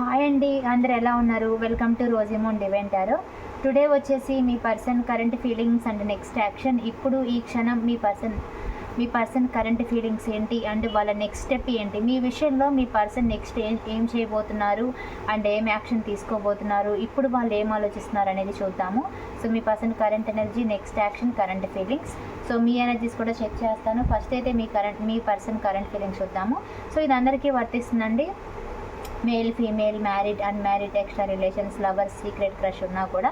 Hi అండి అందరు ఎలా ఉన్నారు? వెల్కమ్ టు రోజేమో డివెంటారు టుడే వచ్చేసి మీ person current feelings and next action ఇప్పుడు ఈ క్షణం మీ పర్సన్ మీ పర్సన్ కరెంట్ ఫీలింగ్స్ ఏంటి అండ్ వాళ్ళ నెక్స్ట్ స్టెప్ ఏంటి? మీ విషయంలో మీ పర్సన్ నెక్స్ట్ ఏం ఏం చేయబోతున్నారు అండ్ ఏం యాక్షన్ తీసుకోబోతున్నారు? ఇప్పుడు వాళ్ళు ఏం ఆలోచిస్తున్నారు అనేది చూద్దాము. సో మీ person current energy next action current feelings so మీ ఎనర్జీస్ కూడా చెక్ చేస్తాను. ఫస్ట్ అయితే మీ కరెంట్ మీ పర్సన్ కరెంట్ ఫీలింగ్స్ చూద్దాము. సో ఇది అందరికీ వర్తిస్తుందండి. Male female married unmarried extra relations lovers secret crush ఉన్నా కూడా.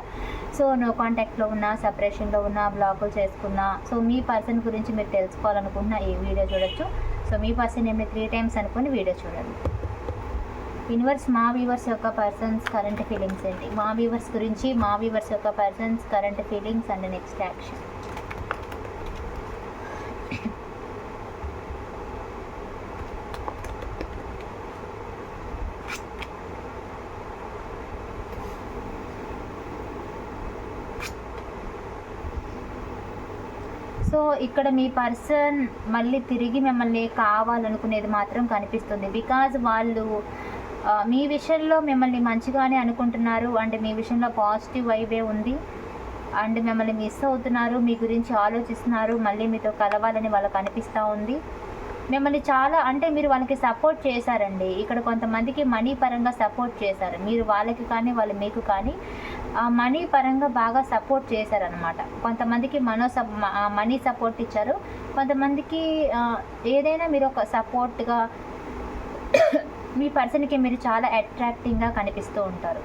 సో నో కాంటాక్ట్లో ఉన్నా సపరేషన్లో ఉన్నా బ్లాకులు చేసుకున్నా. సో మీ పర్సన్ గురించి మీరు తెలుసుకోవాలనుకున్న ఈ వీడియో చూడొచ్చు. సో మీ పర్సన్ ఏమి త్రీ టైమ్స్ అనుకుని వీడియో చూడండి. ఇన్వర్స్ మా వ్యూవర్స్ యొక్క పర్సన్స్ కరెంట్ ఫీలింగ్స్ ఏంటి? మా వ్యూవర్స్ గురించి మా వ్యూవర్స్ యొక్క persons current feelings and next action so ఇక్కడ మీ పర్సన్ మళ్ళీ తిరిగి మిమ్మల్ని కావాలనుకునేది మాత్రం కనిపిస్తుంది. బికాజ్ వాళ్ళు మీ విషయంలో మిమ్మల్ని మంచిగానే అనుకుంటున్నారు అండ్ మీ విషయంలో పాజిటివ్ వైబే ఉంది. అండ్ మిమ్మల్ని మిస్ అవుతున్నారు మీ గురించి ఆలోచిస్తున్నారు మళ్ళీ మీతో కలవాలని వాళ్ళకి అనిపిస్తూ ఉంది. మిమ్మల్ని చాలా అంటే మీరు వాళ్ళకి సపోర్ట్ చేశారండి. ఇక్కడ కొంతమందికి మనీ పరంగా సపోర్ట్ చేశారు. మీరు వాళ్ళకి కానీ వాళ్ళు మీకు కానీ మనీ పరంగా బాగా సపోర్ట్ చేశారనమాట కొంతమందికి మనో సప్ మనీ సపోర్ట్ ఇచ్చారు. కొంతమందికి ఏదైనా మీరు ఒక సపోర్ట్గా మీ పర్సన్కి మీరు చాలా అట్రాక్టింగ్గా కనిపిస్తూ ఉంటారు.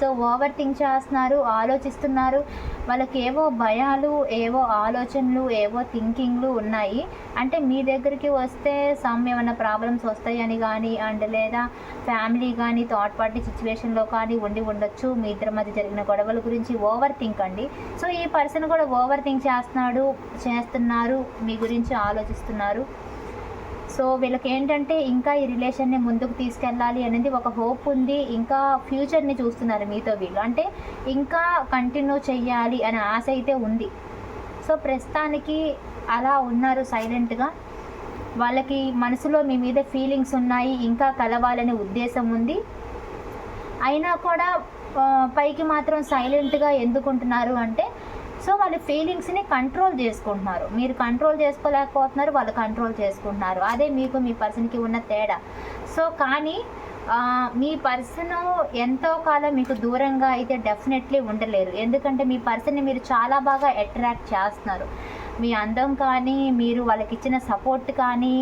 సో ఓవర్ థింక్ చేస్తున్నారు ఆలోచిస్తున్నారు. వాళ్ళకి ఏవో భయాలు ఏవో ఆలోచనలు ఏవో థింకింగ్లు ఉన్నాయి. అంటే మీ దగ్గరికి వస్తే సమ్ ఏమైనా ప్రాబ్లమ్స్ వస్తాయని కానీ అండ్ లేదా ఫ్యామిలీ కానీ థర్డ్ పార్టీ సిచ్యువేషన్లో కానీ ఉండి ఉండొచ్చు. మీ ఇద్దరి మధ్య జరిగిన గొడవల గురించి ఓవర్ థింక్ అండి. సో ఈ పర్సన్ కూడా ఓవర్ థింక్ చేస్తున్నాడు చేస్తున్నారు మీ గురించి ఆలోచిస్తున్నారు. సో వీళ్ళకి ఏంటంటే ఇంకా ఈ రిలేషన్ని ముందుకు తీసుకెళ్ళాలి అనేది ఒక హోప్ ఉంది. ఇంకా ఫ్యూచర్ని చూస్తున్నారు మీతో వీళ్ళు. అంటే ఇంకా కంటిన్యూ చెయ్యాలి అనే ఆశ అయితే ఉంది. సో ప్రస్తుతానికి అలా ఉన్నారు సైలెంట్గా వాళ్ళకి మనసులో మీ మీద ఫీలింగ్స్ ఉన్నాయి ఇంకా కలవాలనే ఉద్దేశం ఉంది. అయినా కూడా పైకి మాత్రం సైలెంట్గా ఎందుకుంటున్నారు అంటే సో వాళ్ళ ఫీలింగ్స్ని కంట్రోల్ చేసుకుంటున్నారు. మీరు కంట్రోల్ చేసుకోలేకపోతున్నారు వాళ్ళు కంట్రోల్ చేసుకుంటున్నారు. అదే మీకు మీ పర్సన్కి ఉన్న తేడా. సో కానీ మీ పర్సన్ ఎంతో కాలం మీకు దూరంగా అయితే డెఫినెట్లీ ఉండలేరు. ఎందుకంటే మీ పర్సన్ని మీరు చాలా బాగా అట్రాక్ట్ చేస్తున్నారు. మీ అందం కానీ మీరు వాళ్ళకి ఇచ్చిన సపోర్ట్ కానీ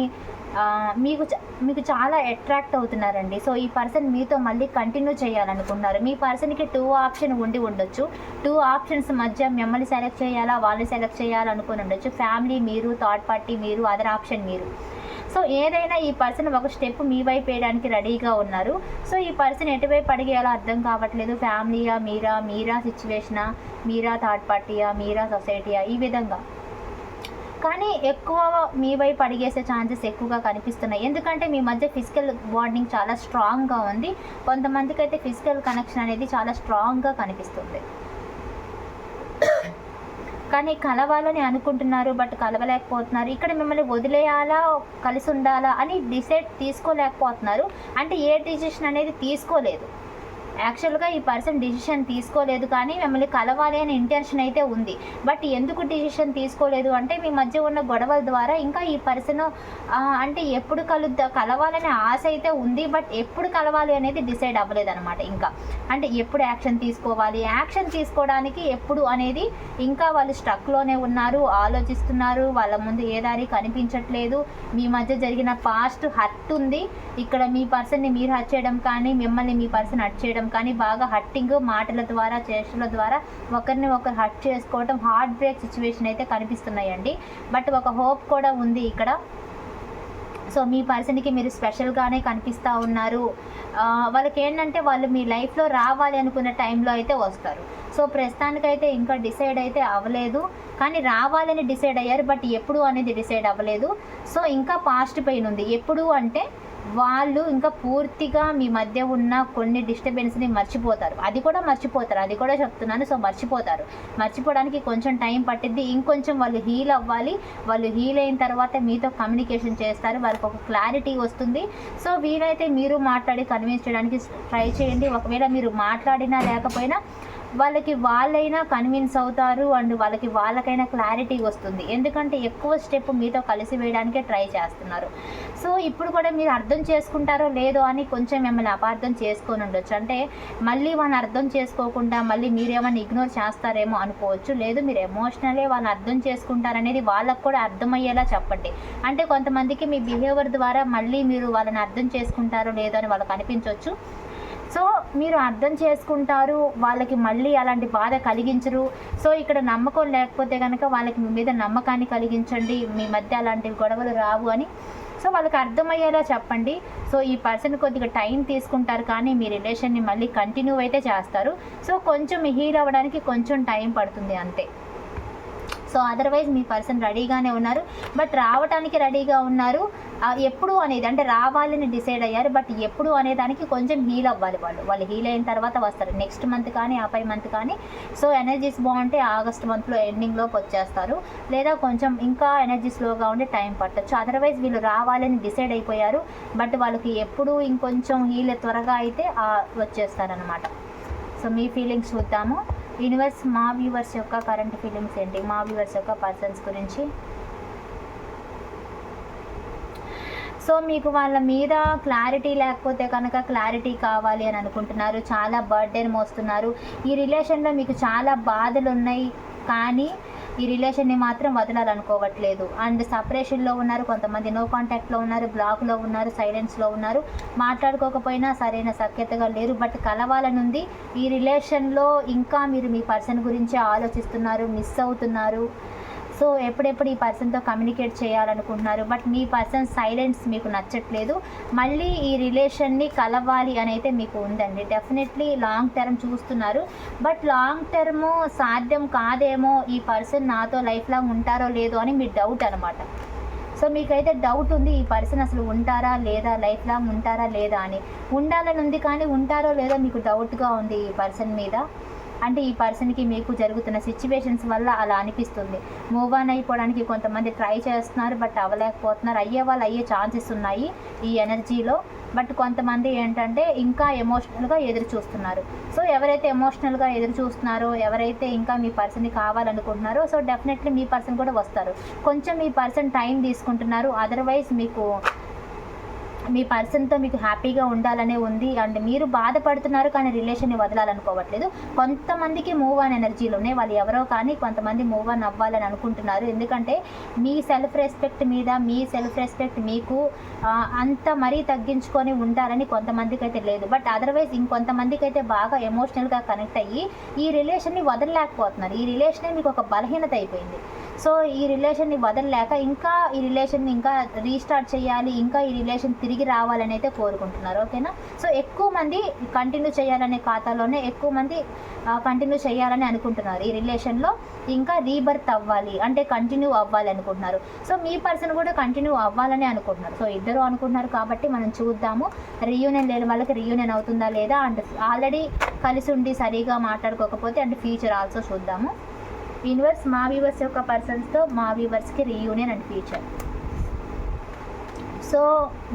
మీకు చ- మీకు చాలా అట్రాక్ట్ అవుతున్నారండి. సో ఈ పర్సన్ మీతో మళ్ళీ కంటిన్యూ చేయాలనుకున్నారు. మీ పర్సన్కి టూ ఆప్షన్ ఉండి ఉండొచ్చు. టూ ఆప్షన్స్ మధ్య మిమ్మల్ని సెలెక్ట్ చేయాలా? వాళ్ళని సెలెక్ట్ చేయాలనుకుని ఉండొచ్చు. ఫ్యామిలీ మీరు థర్డ్ పార్టీ మీరు అదర్ ఆప్షన్ మీరు. సో ఏదైనా ఈ పర్సన్ ఒక స్టెప్ మీ వైపు వేయడానికి రెడీగా ఉన్నారు. సో ఈ పర్సన్ ఎటువైపు అడిగేయాలో అర్థం కావట్లేదు. ఫ్యామిలీయా మీరా మీరా సిచ్యువేషనా మీరా థర్డ్ పార్టీయా మీరా సొసైటీయా ఈ విధంగా. కానీ ఎక్కువ మీ వైపు అడిగేసే ఛాన్సెస్ ఎక్కువగా కనిపిస్తున్నాయి. ఎందుకంటే మీ మధ్య ఫిజికల్ బాండింగ్ చాలా స్ట్రాంగ్గా ఉంది. కొంతమందికి అయితే ఫిజికల్ కనెక్షన్ అనేది చాలా స్ట్రాంగ్గా కనిపిస్తుంది. కానీ కలవాలని అనుకుంటున్నారు బట్ కలవలేకపోతున్నారు. ఇక్కడ మిమ్మల్ని వదిలేయాలా? కలిసి ఉండాలా? అని డిసైడ్ తీసుకోలేకపోతున్నారు. అంటే ఏ డిసిషన్ అనేది తీసుకోలేదు. యాక్చువల్గా ఈ పర్సన్ డిసిషన్ తీసుకోలేదు కానీ మిమ్మల్ని కలవాలి అనే ఇంటెన్షన్ అయితే ఉంది. బట్ ఎందుకు డిసిషన్ తీసుకోలేదు అంటే మీ మధ్య ఉన్న గొడవల ద్వారా ఇంకా ఈ పర్సన్ అంటే ఎప్పుడు కలుద్దా కలవాలనే ఆశ అయితే ఉంది బట్ ఎప్పుడు కలవాలి అనేది డిసైడ్ అవ్వలేదు అనమాట ఇంకా. అంటే ఎప్పుడు యాక్షన్ తీసుకోవాలి? యాక్షన్ తీసుకోవడానికి ఎప్పుడు అనేది ఇంకా వాళ్ళు స్ట్రక్లోనే ఉన్నారు ఆలోచిస్తున్నారు వాళ్ళ ముందు ఏ దారి కనిపించట్లేదు. మీ మధ్య జరిగిన పాస్ట్ హర్ట్ ఉంది. ఇక్కడ మీ పర్సన్ని మీరు హర్ట్ చేయడం కానీ మిమ్మల్ని మీ పర్సన్ హట్ చేయడం కానీ బాగా హట్టింగ్ మాటల ద్వారా చేష్టల ద్వారా ఒకరిని ఒకరు హట్ చేసుకోవడం హార్ట్ బ్రేక్ సిచ్యువేషన్ అయితే కనిపిస్తున్నాయండి. బట్ ఒక హోప్ కూడా ఉంది ఇక్కడ. సో మీ పర్సన్కి మీరు స్పెషల్గానే కనిపిస్తూ ఉన్నారు. వాళ్ళకి ఏంటంటే వాళ్ళు మీ లైఫ్లో రావాలి అనుకున్న టైంలో అయితే వస్తారు. సో ప్రస్తుతానికైతే ఇంకా డిసైడ్ అయితే అవ్వలేదు. కానీ రావాలని డిసైడ్ అయ్యారు బట్ ఎప్పుడు అనేది డిసైడ్ అవ్వలేదు. సో ఇంకా పాస్ట్ పెయిన్ ఉంది. ఎప్పుడు అంటే వాళ్ళు ఇంకా పూర్తిగా మీ మధ్య ఉన్న కొన్ని డిస్టర్బెన్స్ని మర్చిపోతారు. అది కూడా మర్చిపోతారు. అది కూడా చెప్తున్నాను. సో మర్చిపోతారు. మర్చిపోవడానికి కొంచెం టైం పట్టిద్ది. ఇంకొంచెం వాళ్ళు హీల్ అవ్వాలి. వాళ్ళు హీల్ అయిన తర్వాత మీతో కమ్యూనికేషన్ చేస్తారు. వాళ్ళకి ఒక క్లారిటీ వస్తుంది. సో వీలైతే మీరు మాట్లాడి కన్విన్స్ చేయడానికి ట్రై చేయండి. ఒకవేళ మీరు మాట్లాడినా లేకపోయినా వాళ్ళకి వాళ్ళైనా కన్విన్స్ అవుతారు అండ్ వాళ్ళకి వాళ్ళకైనా క్లారిటీ వస్తుంది. ఎందుకంటే ఎక్కువ స్టెప్ మీతో కలిసి వేయడానికే ట్రై చేస్తున్నారు. సో ఇప్పుడు కూడా మీరు అర్థం చేసుకుంటారో లేదో అని కొంచెం మిమ్మల్ని అపార్థం చేసుకొని ఉండొచ్చు. అంటే మళ్ళీ వాళ్ళని అర్థం చేసుకోకుండా మళ్ళీ మీరేమన్నా ఇగ్నోర్ చేస్తారేమో అనుకోవచ్చు. లేదు మీరు ఎమోషనలే వాళ్ళని అర్థం చేసుకుంటారనేది వాళ్ళకు కూడా అర్థమయ్యేలా చెప్పండి. అంటే కొంతమందికి మీ బిహేవియర్ ద్వారా మళ్ళీ మీరు వాళ్ళని అర్థం చేసుకుంటారో లేదో అని వాళ్ళకి అనిపించవచ్చు సో మీరు అర్థం చేసుకుంటారు వాళ్ళకి మళ్ళీ అలాంటి బాధ కలిగించరు. సో ఇక్కడ నమ్మకం లేకపోతే కనుక వాళ్ళకి మీ మీద నమ్మకాన్ని కలిగించండి మీ మధ్య అలాంటి గొడవలు రావు అని. సో వాళ్ళకి అర్థమయ్యేలా చెప్పండి. సో ఈ పర్సన్ కొద్దిగా టైం తీసుకుంటారు కానీ మీ రిలేషన్ని మళ్ళీ కంటిన్యూ అయితే చేస్తారు. సో కొంచెం హీల్ అవ్వడానికి కొంచెం టైం పడుతుంది అంతే. సో అదర్వైజ్ మీ పర్సన్ రెడీగానే ఉన్నారు. బట్ రావడానికి రెడీగా ఉన్నారు. ఎప్పుడు అనేది అంటే రావాలని డిసైడ్ అయ్యారు. బట్ ఎప్పుడు అనే దానికి కొంచెం హీల్ అవ్వాలి వాళ్ళు. వాళ్ళు హీల్ అయిన తర్వాత వస్తారు. నెక్స్ట్ మంత్ కానీ ఆ పై మంత్ కానీ సో ఎనర్జీస్ బాగుంటే ఆగస్ట్ మంత్లో ఎండింగ్లోకి వచ్చేస్తారు. లేదా కొంచెం ఇంకా ఎనర్జీ స్లోగా ఉండి టైం పట్టచ్చు. అదర్వైజ్ వీళ్ళు రావాలని డిసైడ్ అయిపోయారు. బట్ వాళ్ళకి ఎప్పుడు ఇంకొంచెం హీల్ త్వరగా అయితే వచ్చేస్తారనమాట సో మీ ఫీలింగ్స్ చూద్దాము. యూనివర్స్ మా వ్యూవర్స్ యొక్క కరెంట్ ఫీలింగ్స్ ఏంటి? మా వ్యూవర్స్ యొక్క పర్సన్స్ గురించి. సో మీకు వాళ్ళ మీద క్లారిటీ లేకపోతే కనుక క్లారిటీ కావాలి అని అనుకుంటున్నారు. చాలా బర్త్డేని మోస్తున్నారు. ఈ రిలేషన్లో మీకు చాలా బాధలు ఉన్నాయి కానీ ఈ రిలేషన్ని మాత్రం వదలాలనుకోవట్లేదు. అండ్ సపరేషన్లో ఉన్నారు కొంతమంది నో కాంటాక్ట్లో ఉన్నారు బ్లాక్లో ఉన్నారు సైలెన్స్లో ఉన్నారు. మాట్లాడుకోకపోయినా సరైన సఖ్యతగా లేరు. బట్ కలవాలనుంది ఈ రిలేషన్లో ఇంకా మీరు మీ పర్సన్ గురించి ఆలోచిస్తున్నారు మిస్ అవుతున్నారు. సో ఎప్పుడెప్పుడు ఈ పర్సన్తో కమ్యూనికేట్ చేయాలనుకుంటున్నారు? బట్ మీ పర్సన్ సైలెన్స్ మీకు నచ్చట్లేదు. మళ్ళీ ఈ రిలేషన్ని కలవాలి అని అయితే మీకు ఉందండి. డెఫినెట్లీ లాంగ్ టర్మ్ చూస్తున్నారు. బట్ లాంగ్ టర్మ్ సాధ్యం కాదేమో ఈ పర్సన్ నాతో లైఫ్ లాంగ్ ఉంటారో లేదో అని మీ డౌట్ అనమాట సో మీకైతే డౌట్ ఉంది ఈ పర్సన్ అసలు ఉంటారా లేదా లైఫ్ లాంగ్ ఉంటారా లేదా అని. ఉండాలని ఉంది కానీ ఉంటారో లేదో మీకు డౌట్గా ఉంది ఈ పర్సన్ మీద. అంటే ఈ పర్సన్కి మీకు జరుగుతున్న సిచ్యువేషన్స్ వల్ల అలా అనిపిస్తుంది. మూవ్ ఆన్ అయిపోవడానికి కొంతమంది ట్రై చేస్తున్నారు బట్ అవ్వలేకపోతున్నారు. అయ్యే వాళ్ళు అయ్యే ఛాన్సెస్ ఉన్నాయి ఈ ఎనర్జీలో. బట్ కొంతమంది ఏంటంటే ఇంకా ఎమోషనల్గా ఎదురు చూస్తున్నారు. సో ఎవరైతే ఎమోషనల్గా ఎదురు చూస్తున్నారో ఎవరైతే ఇంకా మీ పర్సన్ని కావాలనుకుంటున్నారో సో డెఫినెట్లీ మీ పర్సన్ కూడా వస్తారు. కొంచెం మీ పర్సన్ టైం తీసుకుంటున్నారు. అదర్వైజ్ మీకు మీ పర్సన్తో మీకు హ్యాపీగా ఉండాలనే ఉంది. అండ్ మీరు బాధపడుతున్నారు కానీ రిలేషన్ని వదలాలనుకోవట్లేదు. కొంతమందికి మూవ్ ఆన్ ఎనర్జీలు ఉన్నాయి. వాళ్ళు ఎవరో కానీ కొంతమంది మూవ్ ఆన్ అవ్వాలని అనుకుంటున్నారు. ఎందుకంటే మీ సెల్ఫ్ రెస్పెక్ట్ మీద మీ సెల్ఫ్ రెస్పెక్ట్ మీకు అంత మరీ తగ్గించుకొని ఉండాలని కొంతమందికి అయితే లేదు. బట్ అదర్వైజ్ ఇంకొంతమందికి అయితే బాగా ఎమోషనల్గా కనెక్ట్ అయ్యి ఈ రిలేషన్ని వదలలేకపోతున్నారు. ఈ రిలేషనే మీకు ఒక బలహీనత అయిపోయింది. సో ఈ రిలేషన్ని వదలలేక ఇంకా ఈ రిలేషన్ని ఇంకా రీస్టార్ట్ చేయాలి ఇంకా ఈ రిలేషన్ తిరిగి రావాలని అయితే కోరుకుంటున్నారు. ఓకేనా? సో ఎక్కువ మంది కంటిన్యూ చేయాలనే ఖాతాలోనే ఎక్కువ మంది కంటిన్యూ చేయాలని అనుకుంటున్నారు ఈ రిలేషన్లో ఇంకా రీబర్త్ అవ్వాలి అంటే కంటిన్యూ అవ్వాలి అనుకుంటున్నారు. సో మీ పర్సన్ కూడా కంటిన్యూ అవ్వాలని అనుకుంటున్నారు. సో ఇద్దరు అనుకుంటున్నారు కాబట్టి మనం చూద్దాము. రీయూనియన్ లేని వాళ్ళకి రీయూనియన్ అవుతుందా లేదా? అండ్ ఆల్రెడీ కలిసి ఉండి సరిగా మాట్లాడుకోకపోతే అండ్ ఫ్యూచర్ ఆల్సో చూద్దాము. యూనివర్స్ మా వ్యూవర్స్ యొక్క పర్సన్స్తో మా వ్యూవర్స్కి రీయూనియన్ అండ్ ఫ్యూచర్ సో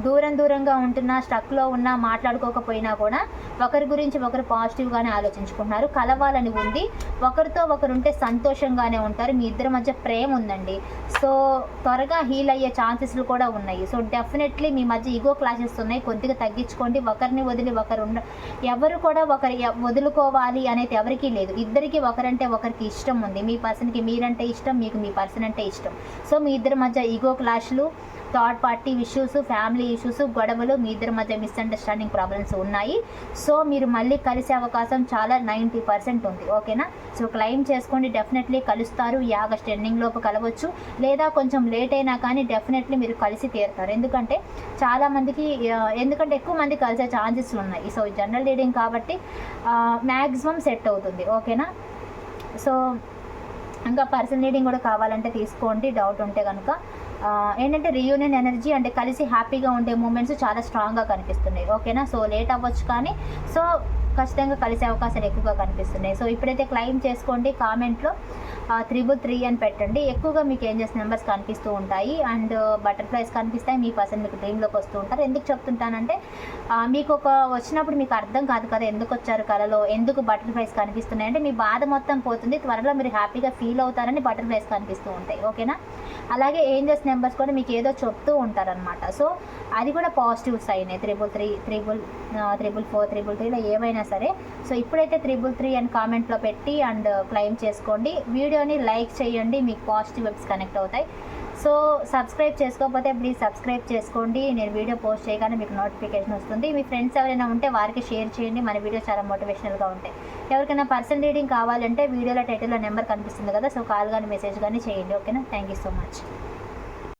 దూరం దూరంగా ఉంటున్నా స్ట్రక్లో ఉన్నా మాట్లాడుకోకపోయినా కూడా ఒకరి గురించి ఒకరు పాజిటివ్గానే ఆలోచించుకుంటున్నారు కలవాలని ఉంది. ఒకరితో ఒకరు ఉంటే సంతోషంగానే ఉంటారు మీ ఇద్దరి మధ్య ప్రేమ ఉందండి. సో త్వరగా హీల్ అయ్యే ఛాన్సెస్లు కూడా ఉన్నాయి. సో డెఫినెట్లీ మీ మధ్య ఈగో క్లాసెస్ ఉన్నాయి కొద్దిగా తగ్గించుకోండి. ఒకరిని వదిలి ఒకరు ఉండ ఎవరు కూడా ఒకరి వదులుకోవాలి అనేది ఎవరికీ లేదు. ఇద్దరికి ఒకరంటే ఒకరికి ఇష్టం ఉంది. మీ పర్సన్కి మీరంటే ఇష్టం మీకు మీ పర్సన్ అంటే ఇష్టం. సో మీ ఇద్దరి మధ్య ego క్లాష్లు third party issues family issues గొడవలు మీ ఇద్దరి మధ్య మిస్అండర్స్టాండింగ్ ప్రాబ్లమ్స్ ఉన్నాయి. సో మీరు మళ్ళీ కలిసే అవకాశం చాలా నైంటీ పర్సెంట్ ఉంది. ఓకేనా? సో క్లెయిమ్ చేసుకోండి. డెఫినెట్లీ కలుస్తారు. ఈ ఆగస్ట్ ఎండింగ్ లోపు కలవచ్చు. లేదా కొంచెం లేట్ అయినా కానీ డెఫినెట్లీ మీరు కలిసి తీరుతారు. ఎందుకంటే చాలామందికి ఎందుకంటే ఎక్కువ మంది కలిసే ఛాన్సెస్ ఉన్నాయి. సో జనరల్ రీడింగ్ కాబట్టి మ్యాక్సిమం సెట్ అవుతుంది. ఓకేనా? సో ఇంకా పర్సన్ రీడింగ్ కూడా కావాలంటే తీసుకోండి. డౌట్ ఉంటే కనుక ఏంటంటే రీయూనియన్ ఎనర్జీ అంటే కలిసి హ్యాపీగా ఉండే మూమెంట్స్ చాలా స్ట్రాంగ్గా కనిపిస్తున్నాయి. ఓకేనా సో లేట్ అవ్వచ్చు కానీ సో ఖచ్చితంగా కలిసే అవకాశాలు ఎక్కువగా కనిపిస్తున్నాయి. సో ఇప్పుడైతే క్లైమ్ చేసుకోండి కామెంట్లో త్రిబుల్ త్రీ అని పెట్టండి. ఎక్కువగా మీకు ఏంజెస్ నెంబర్స్ కనిపిస్తూ ఉంటాయి. అండ్ బటర్ఫ్లైస్ uh, కనిపిస్తాయి. మీ పర్సన్ మీకు డ్రీమ్లోకి వస్తూ ఉంటారు. ఎందుకు చెప్తుంటానంటే మీకు ఒక వచ్చినప్పుడు మీకు అర్థం కాదు కదా ఎందుకు వచ్చారు కలలో ఎందుకు బటర్ఫ్లైస్ కనిపిస్తున్నాయి. అంటే మీ బాధ మొత్తం పోతుంది. త్వరలో మీరు హ్యాపీగా ఫీల్ అవుతారని బటర్ఫ్లైస్ కనిపిస్తూ ఉంటాయి. ఓకేనా అలాగే ఏంజెస్ నెంబర్స్ కూడా మీకు ఏదో చెప్తూ ఉంటారనమాట సో అది కూడా positive sign triple three triple triple four triple త్రీలో ఏమైనా సరే. సో ఇప్పుడైతే త్రిబుల్ త్రీ అని కామెంట్లో పెట్టి అండ్ క్లెయిమ్ చేసుకోండి. వీడియోని లైక్ చేయండి మీకు పాజిటివ్ వెబ్స్ కనెక్ట్ అవుతాయి. సో సబ్స్క్రైబ్ చేసుకోకపోతే ప్లీజ్ సబ్స్క్రైబ్ చేసుకోండి. నేను వీడియో పోస్ట్ చేయగానే మీకు నోటిఫికేషన్ వస్తుంది. మీ ఫ్రెండ్స్ ఎవరైనా ఉంటే వారికి షేర్ చేయండి. మన వీడియో చాలా మోటివేషనల్గా ఉంటాయి. ఎవరికైనా పర్సనల్ రీడింగ్ కావాలంటే వీడియోలో టైటిల్లో నెంబర్ కనిపిస్తుంది కదా సో కాల్ కానీ మెసేజ్ కానీ చేయండి. ఓకేనా థ్యాంక్ యూ సో మచ్